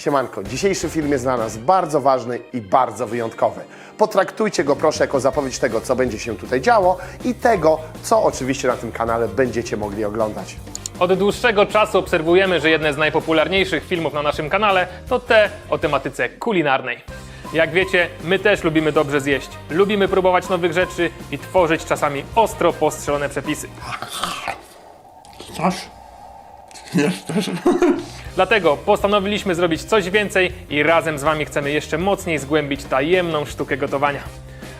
Siemanko, dzisiejszy film jest dla nas bardzo ważny i bardzo wyjątkowy. Potraktujcie go proszę jako zapowiedź tego, co będzie się tutaj działo i tego, co oczywiście na tym kanale będziecie mogli oglądać. Od dłuższego czasu obserwujemy, że jedne z najpopularniejszych filmów na naszym kanale to te o tematyce kulinarnej. Jak wiecie, my też lubimy dobrze zjeść, lubimy próbować nowych rzeczy i tworzyć czasami ostro postrzelone przepisy. Coś? Jest też. Dlatego postanowiliśmy zrobić coś więcej i razem z Wami chcemy jeszcze mocniej zgłębić tajemną sztukę gotowania.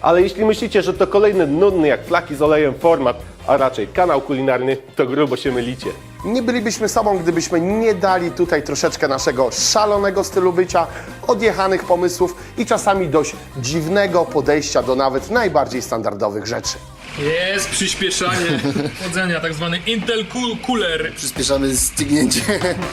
Ale jeśli myślicie, że to kolejny nudny jak flaki z olejem format, a raczej kanał kulinarny, to grubo się mylicie. Nie bylibyśmy sobą, gdybyśmy nie dali tutaj troszeczkę naszego szalonego stylu bycia, odjechanych pomysłów i czasami dość dziwnego podejścia do nawet najbardziej standardowych rzeczy. Jest przyspieszanie chłodzenia, tak zwany Intel Cool Cooler. Przyspieszamy stygnięcie.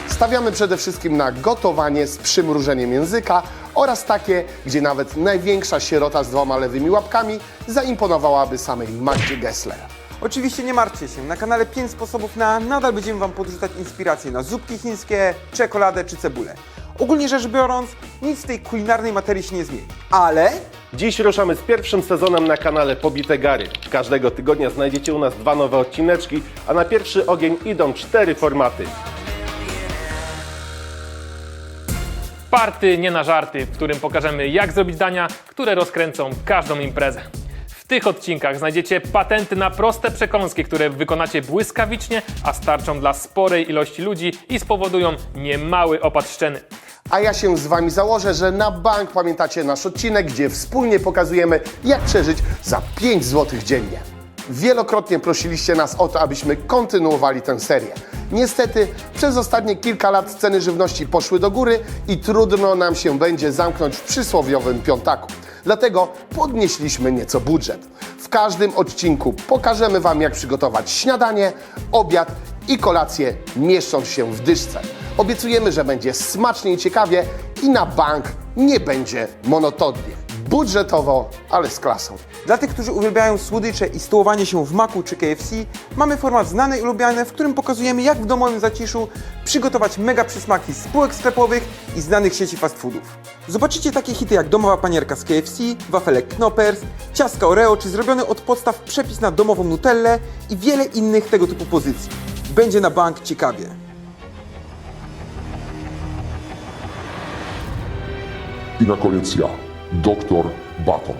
Stawiamy przede wszystkim na gotowanie z przymrużeniem języka oraz takie, gdzie nawet największa sierota z dwoma lewymi łapkami zaimponowałaby samej Magdzie Gessler. Oczywiście nie martwcie się, na kanale 5 sposobów na nadal będziemy Wam podrzucać inspiracje na zupki chińskie, czekoladę czy cebulę. Ogólnie rzecz biorąc, nic w tej kulinarnej materii się nie zmieni. Ale Dziś ruszamy z pierwszym sezonem na kanale Pobite Gary. Każdego tygodnia znajdziecie u nas dwa nowe odcineczki, a na pierwszy ogień idą cztery formaty. Party nie na żarty, w którym pokażemy jak zrobić dania, które rozkręcą każdą imprezę. Tych odcinkach znajdziecie patenty na proste przekąski, które wykonacie błyskawicznie, a starczą dla sporej ilości ludzi i spowodują niemały opad szczeny. A ja się z Wami założę, że na bank pamiętacie nasz odcinek, gdzie wspólnie pokazujemy, jak przeżyć za 5 zł dziennie. Wielokrotnie prosiliście nas o to, abyśmy kontynuowali tę serię. Niestety, przez ostatnie kilka lat ceny żywności poszły do góry i trudno nam się będzie zamknąć w przysłowiowym piątaku. Dlatego podnieśliśmy nieco budżet. W każdym odcinku pokażemy Wam, jak przygotować śniadanie, obiad i kolację, mieszcząc się w dyszce. Obiecujemy, że będzie smacznie i ciekawie i na bank nie będzie monotonnie. Budżetowo, ale z klasą. dla tych, którzy uwielbiają słodycze i stołowanie się w maku czy KFC, mamy format znany i lubiany, w którym pokazujemy jak w domowym zaciszu przygotować mega przysmaki z spółek sklepowych i znanych sieci fast foodów. Zobaczycie takie hity jak domowa panierka z KFC, wafelek Knoppers, ciastka Oreo czy zrobiony od podstaw przepis na domową Nutellę i wiele innych tego typu pozycji. Będzie na bank ciekawie. I na koniec ja, doktor Baton.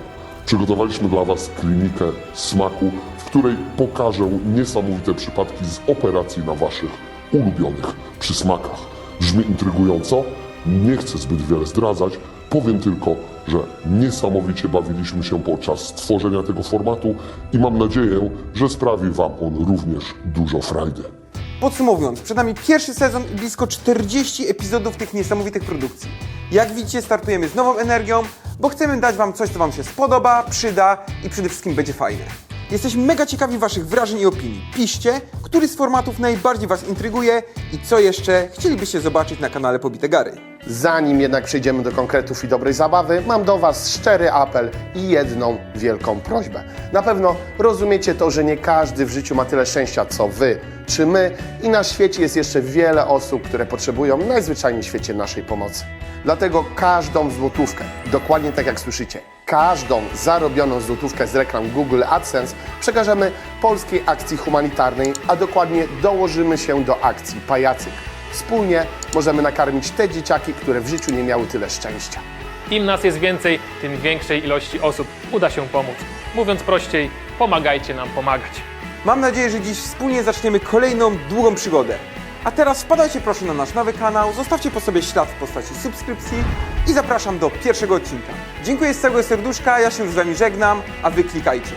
Przygotowaliśmy dla Was klinikę smaku, w której pokażę niesamowite przypadki z operacji na Waszych ulubionych przysmakach. Brzmi intrygująco? Nie chcę zbyt wiele zdradzać, powiem tylko, że niesamowicie bawiliśmy się podczas tworzenia tego formatu i mam nadzieję, że sprawi Wam on również dużo frajdy. Podsumowując, przed nami pierwszy sezon i blisko 40 epizodów tych niesamowitych produkcji. Jak widzicie, startujemy z nową energią, bo chcemy dać Wam coś, co Wam się spodoba, przyda i przede wszystkim będzie fajne. Jesteśmy mega ciekawi Waszych wrażeń i opinii. Piszcie, który z formatów najbardziej Was intryguje i co jeszcze chcielibyście zobaczyć na kanale Pobite Gary. Zanim jednak przejdziemy do konkretów i dobrej zabawy, mam do Was szczery apel i jedną wielką prośbę. Na pewno rozumiecie to, że nie każdy w życiu ma tyle szczęścia co Wy czy my i na świecie jest jeszcze wiele osób, które potrzebują najzwyczajniej w świecie naszej pomocy. Dlatego każdą złotówkę, dokładnie tak jak słyszycie, każdą zarobioną złotówkę z reklam Google AdSense przekażemy polskiej akcji humanitarnej, a dokładnie dołożymy się do akcji Pajacyk. Wspólnie możemy nakarmić te dzieciaki, które w życiu nie miały tyle szczęścia. Im nas jest więcej, tym większej ilości osób uda się pomóc. Mówiąc prościej, pomagajcie nam pomagać. Mam nadzieję, że dziś wspólnie zaczniemy kolejną długą przygodę. A teraz wpadajcie proszę na nasz nowy kanał, zostawcie po sobie ślad w postaci subskrypcji i zapraszam do pierwszego odcinka. Dziękuję z całego serduszka, ja się z Wami żegnam, a Wy klikajcie.